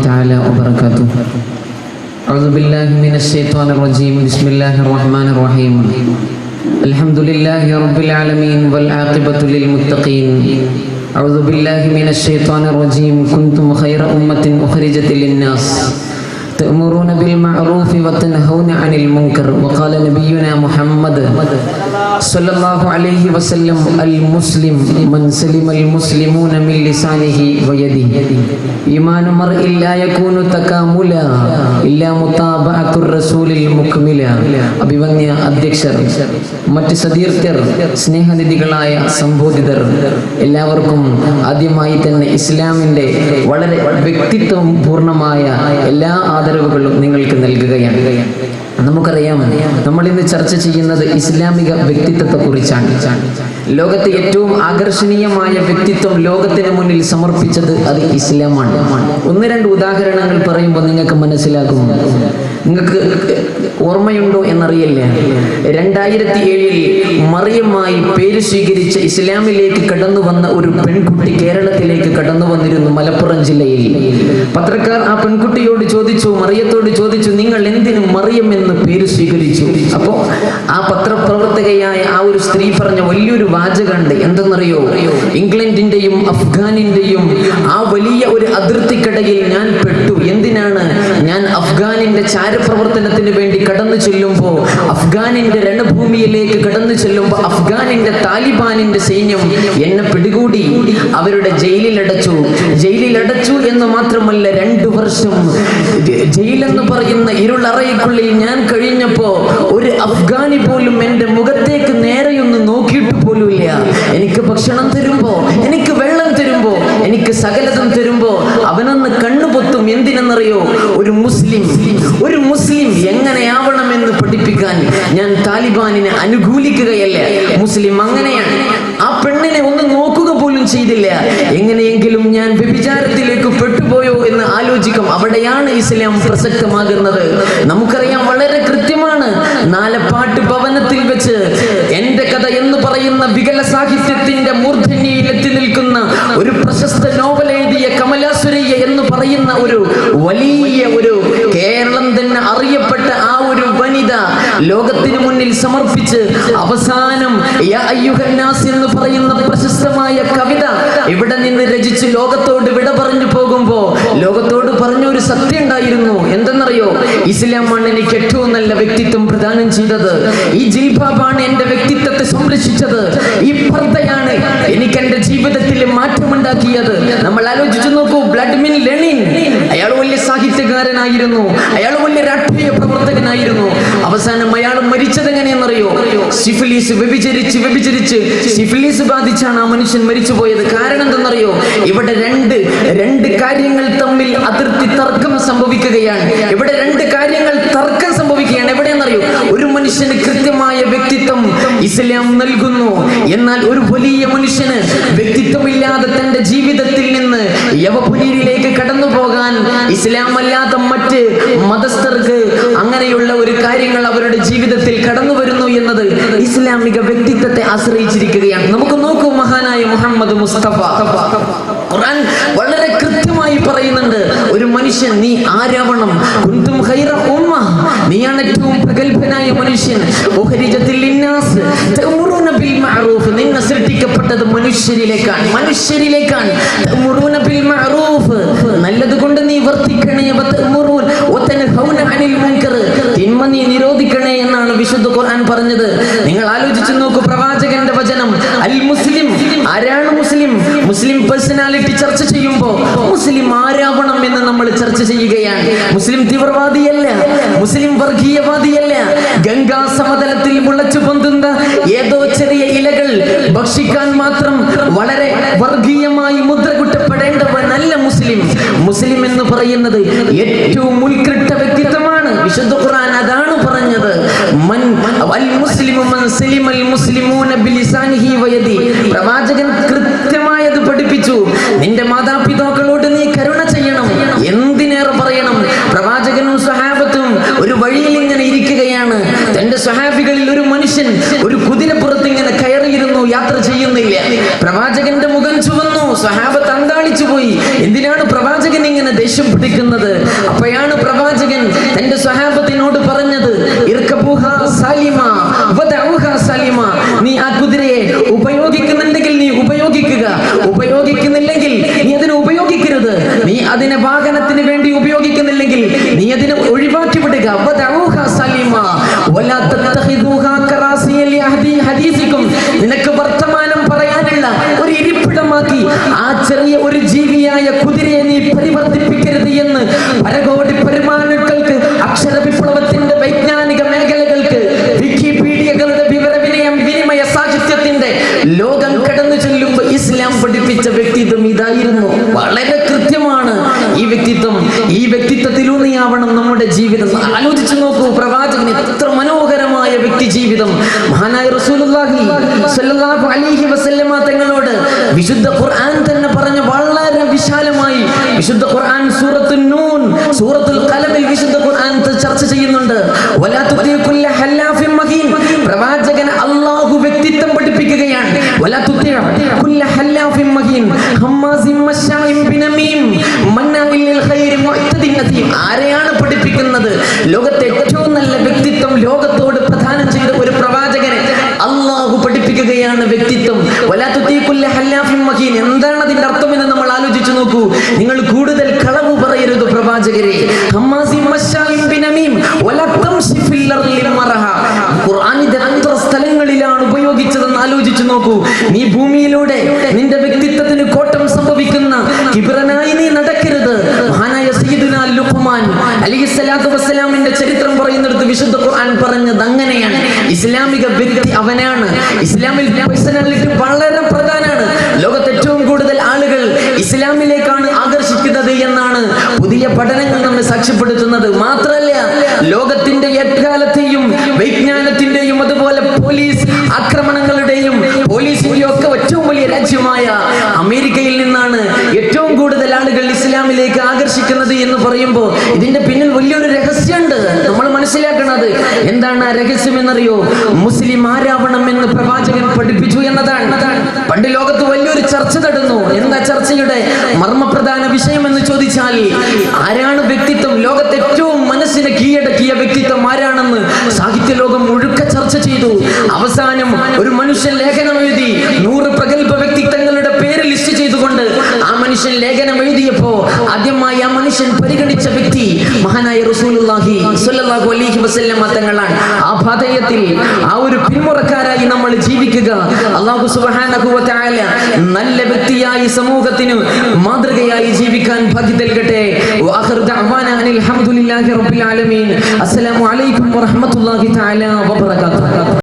تعالى وبركاته. أعوذ بالله من الشيطان الرجيم. بسم الله الرحمن الرحيم. الحمد لله رب العالمين والعاقبة للمتقين. أعوذ بالله من الشيطان الرجيم. كنتم خير أمة أخرجت للناس. تأمرون بالمعروف وتنهون عن المنكر وقال نبينا محمد صلى الله عليه وسلم المسلم من سلم المسلمون من لسانه ويده إيمان مرء لا يكون تكاملا إلا متابعة الرسول المكمل അഭിവന്യ അധ്യക്ഷർ മറ്റ് സതീർത്ഥർ സ്നേഹനിധികളായ സംബോധിതർ എല്ലാവർക്കും ആദ്യമായി തന്നെ ഇസ്ലാമിൻ്റെ വളരെ വ്യക്തിത്വം പൂർണ്ണമായ എല്ലാ ആദരവുകളും നിങ്ങൾക്ക് നൽകുകയാണ്. നമുക്കറിയാം നമ്മൾ ഇന്ന് ചർച്ച ചെയ്യുന്നത് ഇസ്ലാമിക വ്യക്തിത്വത്തെ കുറിച്ചാണ് ലോകത്തെ ഏറ്റവും ആകർഷണീയമായ വ്യക്തിത്വം ലോകത്തിന് മുന്നിൽ സമർപ്പിച്ചത് അത് ഇസ്ലാമാണ്. ഒന്ന് രണ്ട് ഉദാഹരണങ്ങൾ പറയുമ്പോൾ നിങ്ങൾക്ക് മനസ്സിലാകും. നിങ്ങൾക്ക് ഓർമ്മയുണ്ടോ എന്നറിയില്ല? രണ്ടായിരത്തി ഏഴിൽ മറിയമായി പേര് സ്വീകരിച്ച ഇസ്ലാമിലേക്ക് കടന്നു വന്ന ഒരു പെൺകുട്ടി കേരളത്തിലേക്ക് കടന്നു വന്നിരുന്നു മലപ്പുറം ജില്ലയിൽ. പത്രക്കാർ ആ പെൺകുട്ടിയോട് ചോദിച്ചു മറിയത്തോട് ചോദിച്ചു നിങ്ങൾ എന്തിനും മറിയം എന്ന് പേര് സ്വീകരിച്ചു? അപ്പോൾ ആ പത്രപ്രവർത്തകയായ ആ ഒരു സ്ത്രീ പറഞ്ഞ വലിയൊരു വാചകണ്ട് എന്തെന്നറിയോ? ഇംഗ്ലണ്ടിന്റെയും അഫ്ഗാനിന്റെയും ആ വലിയ ഒരു അതിർത്തിക്കടയിൽ ഞാൻ അഫ്ഗാനിന്റെ ചാരപ്രവർത്തനത്തിന് വേണ്ടി കടന്നു ചെല്ലുമ്പോൾ അഫ്ഗാനിന്റെ രണഭൂമിയിലേക്ക് കടന്നു ചെല്ലുമ്പോൾ അഫ്ഗാനിന്റെ താലിബാനിന്റെ സൈന്യം എന്നെ പിടികൂടി. അവരുടെ ജയിലിൽ അടച്ചു എന്ന് മാത്രമല്ല രണ്ടു വർഷം ജയിലെന്ന് പറയുന്ന ഇരുളറയ്ക്കുള്ളിൽ ഞാൻ കഴിഞ്ഞപ്പോ ഒരു അഫ്ഗാനി പോലും എന്റെ മുഖത്തേക്ക് നേരെയൊന്ന് നോക്കിയിട്ട് പോലുമില്ല. എനിക്ക് ഭക്ഷണം തരുമ്പോ എനിക്ക് വെള്ളം തരുമ്പോ എനിക്ക് സകലതും തരുമ്പോ അവനൊന്ന് കണ്ണുപൊത്തും എന്തിനെന്നറിയോ? ഒരു മുസ്ലിം ഒരു മുസ്ലിം എങ്ങനെയാവണമെന്ന് പഠിപ്പിക്കാൻ ഞാൻ താലിബാനിനെ അനുകൂലിക്കുകയല്ല? മുസ്ലിം അങ്ങനെയാണ്. ആ പെണ്ണിനെ ഒന്ന് നോക്കുക പോലും ചെയ്തില്ല. എങ്ങനെയെങ്കിലും ഞാൻ വ്യഭിചാരത്തിലേക്ക് പെട്ടുപോയോ എന്ന് ആലോചിക്കും. അവിടെയാണ് ഇസ്ലാം പ്രസക്തമാകുന്നത്. നമുക്കറിയാം വളരെ കൃത്യമാണ്. നാലപ്പാട്ട് ഭവനത്തിൽ വെച്ച് എന്റെ കഥ എന്ന് പറയുന്ന വികല സാഹിത്യത്തിന്റെ മൂർധന്യയിൽ എത്തി നിൽക്കുന്ന ഒരു പ്രശസ്ത നോവൽ എഴുതിയ കമലാസുരയ്യ എന്ന് പറയുന്ന ഒരു വലിയ ഒരു കേരളം തന്നെ അറിയപ്പെട്ട ആ ഒരു വനിത ലോകത്തിന് മുന്നിൽ സമർപ്പിച്ച് അവസാനം എന്ന് പറയുന്ന പ്രശസ്തമായ കവിത ഇവിടെ നിന്ന് രചിച്ച് ലോകത്തോട് വിട പറഞ്ഞു പോകുമ്പോ ലോകത്തോട് പറഞ്ഞ ഒരു സത്യം ഉണ്ടായിരുന്നു. എന്തെന്നറിയോ? ഇസ്ലാമാണ് എനിക്ക് ഏറ്റവും നല്ല വ്യക്തിത്വം പ്രദാനം ചെയ്തത് ഈ ജിൽബാബാണ് എന്റെ വ്യക്തിത്വത്തെ സംരക്ഷിച്ചത്. ഈ പർദ്ദയാണ് എനിക്ക് എന്റെ ജീവിതത്തിൽ മാറ്റമുണ്ടാക്കിയത്. നമ്മൾ ആലോചിച്ചു നോക്കൂ ബ്ലഡ്മിൻ ലെണിൻ അയാൾ വലിയ സാഹിത്യകാരനായിരുന്നു. അയാൾ വലിയ രാഷ്ട്രീയ പ്രവർത്തകനായിരുന്നു. അവസാനം അയാൾ സിഫിലീസ് വ്യഭിചരിച്ച് വ്യഭിചരിച്ച് സിഫിലീസ് ബാധിച്ചാണ് ആ മനുഷ്യൻ മരിച്ചു പോയത് കാരണം എന്തെന്നറിയോ? ഇവിടെ രണ്ട് രണ്ട് കാര്യങ്ങൾ തമ്മിൽ അതിർത്തി തർക്കം സംഭവിക്കുകയാണ്. ഇവിടെ രണ്ട് കാര്യങ്ങൾ തർക്കം സംഭവിക്കുകയാണ്. എവിടെയെന്നറിയോ? ഒരു മനുഷ്യന് കൃത്യമായ വ്യക്തിത്വം ഇസ്ലാം നൽകുന്നു. എന്നാൽ ഒരു വലിയ മനുഷ്യന് വ്യക്തിത്വമില്ലാതെ തന്റെ ജീവിതത്തിൽ നിന്ന് യവപുരിയിലേക്ക് കടന്നു പോകാൻ ഇസ്ലാം അല്ലാത്ത മറ്റ് മതസ്ഥർക്ക് അങ്ങനെയുള്ള ഒരു കാര്യങ്ങൾ അവരുടെ ജീവിതത്തിൽ കടന്നു വരുന്നു എന്നത് ഇസ്ലാമിക വ്യക്തിത്വത്തെ ആശ്രയിച്ചിരിക്കുകയാണ്. നമുക്ക് നോക്കൂ മഹാനായ മുഹമ്മദ് മുസ്തഫ. ഖുർആൻ വളരെ കൃത്യമായി പറയുന്നുണ്ട് ഒരു മനുഷ്യൻ നീ ആരാവണം? കുന്തും ഖൈറ ഉമ്മ. നീയാണ് ഏറ്റവും പ്രഗത്ഭനായ മനുഷ്യൻ. നിന്നെ സൃഷ്ടിക്കപ്പെട്ടത് മനുഷ്യരിലേക്കാണ്. മനുഷ്യരിലേക്കാണ് തിന്മ നീ നിരോധിക്കണേ എന്നാണ് വിശുദ്ധ ഖുർആൻ പറഞ്ഞത്. നിങ്ങൾ ആലോചിച്ചു നോക്കൂ പ്രവാചകന്റെ വചനം. അൽ മുസ്ലിം ആരാണ് മുസ്ലിം? മുസ്ലിം പേഴ്സണാലിറ്റി ചർച്ച ചെയ്യുമ്പോൾ മുസ്ലിം ആരാവണം എന്ന് നമ്മൾ ചർച്ച ചെയ്യുകയാണ്. മുസ്ലിം തീവ്രവാദിയല്ല മുസ്ലിം വർഗീയവാദിയല്ല. ഗംഗാ സമതലത്തിൽ മുളച്ചു പൊന്തുന്ന ഏതോ ചെറിയ ഇലകൾ ഭക്ഷിക്കാൻ മാത്രം വളരെ വർഗീയമായി മുദ്ര കുട്ടപ്പെടേണ്ടവനല്ല മുസ്ലിം. മുസ്ലിം എന്ന് പറയുന്നത് ഏറ്റവും ഉത്കൃഷ്ട വ്യക്തിത്വമാണ് വിശുദ്ധ ഖുർആൻ അതാണ് പറഞ്ഞത് മൻ അൽ മുസ്ലിമു മൻ സലിമൽ മുസ്ലിമൂന ബിലിസാനിഹി വയദി പ്രവാചകൻ കൃത്യമായത് പഠിപ്പിച്ചു നിന്റെ മാതാപിതാക്കളോട് നീ കരുണ ചെയ്യണം എന്തിനേറെ പറയണം പ്രവാചകനും സഹാബത്തും ഒരു വഴിയിൽ ഇങ്ങനെ ഇരിക്കുകയാണ് തന്റെ സഹാബികളിൽ ഒരു മനുഷ്യൻ ഒരു കുതിരപ്പുറത്ത് ഇങ്ങനെ കയറിയിരുന്നു യാത്ര ചെയ്യുന്നില്ല. പ്രവാചകന്റെ മുഖം ചുവന്നു സഹാബത്ത് അന്താളിച്ചു പോയി. എന്തിനാണ് പ്രവാചകൻ ഇങ്ങനെ ദേഷ്യം പിടിക്കുന്നത്? അപ്പോഴാണ് പ്രവാചകൻ തന്റെ സ്വഹാബത്തിനോട് പറഞ്ഞത് ഇർക്കബൂഹ സലിമ വദഉഹ സലിമ നീ ആ കുതിരയെ ഉപയോഗിക്കുന്നുണ്ടെങ്കിൽ നീ ഉപയോഗിക്കുക ഉപയോഗിക്കുന്നില്ലെങ്കിൽ നീ അതിനെ ഉപയോഗിക്കരുത് നീ അതിനെ വാഹനത്തിന് വേണ്ടി ഉപയോഗിക്കുന്നില്ലെങ്കിൽ നീ അതിനെ ഒഴിവാക്കി വിടുക വദഉഹ സലിമ വലാ തത്തഖിദൂഹ കറാസിയ ലിഅഹദി ഹദീസിക്കും നിനക്ക് വർത്തമാനം പറയാനുള്ള ഒരു ഇരിപ്പിടമാക്കി ആ ചെറിയ ഒരു ജീവിയായ കുതിരയെ നീ പരിവർത്തിപ്പിക്കരുത് എന്ന് പരകോടി പരമാണുക്കൾക്ക് അക്ഷര വിപ്ലവത്തിന്റെ വൈജ്ഞാനിക മേഖലകൾക്ക് വിക്കിപീഡിയകളുടെ വിവരവിനയം വിനിമയ സാഹിത്യത്തിന്റെ ലോകം കടന്നു ചെല്ലുമ്പോൾ ഇസ്ലാം പഠിപ്പിച്ച വ്യക്തിത്വം ഇതായിരുന്നു വളരെ കൃത്യമാണ് ഈ വ്യക്തിത്വം ഈ വ്യക്തിത്വത്തിലൂന്നിയാവണം നമ്മുടെ ജീവിതം ആലോചിച്ചു നോക്കൂ പ്രവാചകൻ എത്ര മനോഹരമായ വ്യക്തി ജീവിതം. മഹാനായ റസൂലുള്ളാഹി സ്വല്ലല്ലാഹു അലൈഹി വസല്ലമ തങ്ങളോട് വിശുദ്ധ ഖുർആൻ തന്നെ പറഞ്ഞ വളരെ വിശാലമായി വിശുദ്ധ ഖുർആൻ സൂറത്തുൽ നൂൻ സൂറത്തുൽ നിങ്ങൾ കൂടുതൽ കളവ് പറയരുത് പ്രവാചകരെ. ഖുർആൻ ഇത് എത്ര സ്ഥലങ്ങളിലാണ് ഉപയോഗിച്ചതെന്ന് ആലോചിച്ചു നോക്കൂ. നീ ഭൂമിയിലൂടെ നിന്റെ വ്യക്തിത്വത്തിന് കോട്ടം സംഭവിക്കുന്ന കിബിറനായി നീ നടക്കരുത്. മഹാനായ സയ്യിദുന ലുഖ്മാൻ അലൈഹിസ്സലാത്തു വസ്സലാമിന്റെ ചരിത്രം പറയുന്നിടത്ത് വിശുദ്ധ ഖുർആൻ പറഞ്ഞത് അങ്ങനെയാണ്. ഇസ്ലാമിക വ്യക്തി അവനാണ്. ഇസ്ലാമിൽ പേഴ്സണാലിറ്റി വളരെ പ്രധാനമാണ് ലോകത്ത് ഏറ്റവും കൂടുതൽ ആളുകൾ ഇസ്ലാമിലേക്കാണ് ആകർഷിക്കുന്നത് എന്നാണ് പുതിയ പഠനങ്ങൾ നമ്മെ സാക്ഷ്യപ്പെടുത്തുന്നത് മാത്രമല്ല ലോകത്തിന്റെ എക്കാലത്തെയും വൈജ്ഞാനത്തിന്റെയും അതുപോലെ പോലീസ് ആക്രമണങ്ങളുടെയും പോലീസിന്റെയും ഒക്കെ ഏറ്റവും വലിയ രാജ്യമായ അമേരിക്കയിൽ നിന്നാണ് ഏറ്റവും കൂടുതൽ ആളുകൾ ഇസ്ലാമിലേക്ക് ആകർഷിക്കുന്നത് എന്ന് പറയുമ്പോൾ ഇതിന്റെ പിന്നിൽ വലിയൊരു രഹസ്യമുണ്ട്. നമ്മൾ മനസ്സിലാക്കണത് എന്താണ് ആ രഹസ്യം എന്നറിയോ? മുസ്ലിം ആരാവണം എന്ന് പ്രവാചകൻ പഠിപ്പിച്ചു എന്നതാണ്. പണ്ട് ലോകത്ത് വലിയൊരു ചർച്ച നടന്നു എന്താ ചർച്ചയുടെ മർമ്മപ്രധാന വിഷയം എന്ന് ചോദിച്ചാൽ ആരാണ് വ്യക്തിത്വം ലോകത്തെ ഏറ്റവും മനസ്സിനെ കീഴടക്കിയ വ്യക്തിത്വം ആരാണെന്ന് സാഹിത്യ ലോകം മുഴുക്ക ചർച്ച ചെയ്തു അവസാനം ഒരു മനുഷ്യൻ ലേഖനം എഴുതി നൂറ് പ്രഗത്ഭ വ്യക്തിത്വങ്ങളുടെ പേര് ലിസ്റ്റ് ചെയ്തുകൊണ്ട് ആ മനുഷ്യൻ ലേഖനം എഴുതിയപ്പോ ആദ്യമായി ആ മനുഷ്യൻ പരിഗണിച്ച വ്യക്തി മഹാനായ റസൂലുള്ളാഹി സ്വല്ലല്ലാഹു അലൈഹി വസല്ലം തങ്ങളാണ്. ആ പാതയത്തിൽ ആ ഒരു പിന്മുറക്കാരായി നമ്മൾ ജീവിക്കുക. അല്ലാഹു സുബ്ഹാനഹു വ തആല നല്ല വ്യക്തിയായി സമൂഹത്തിന് മാതൃകയായി ജീവിക്കാൻ ഭാഗ്യം നൽകട്ടെ. വആഖിറു ദഅവാന റബ്ബിൽ ആലമീൻ. അസ്സലാമു അലൈക്കും വറഹ്മത്തുള്ളാഹി തആല വബറകാതുഹു.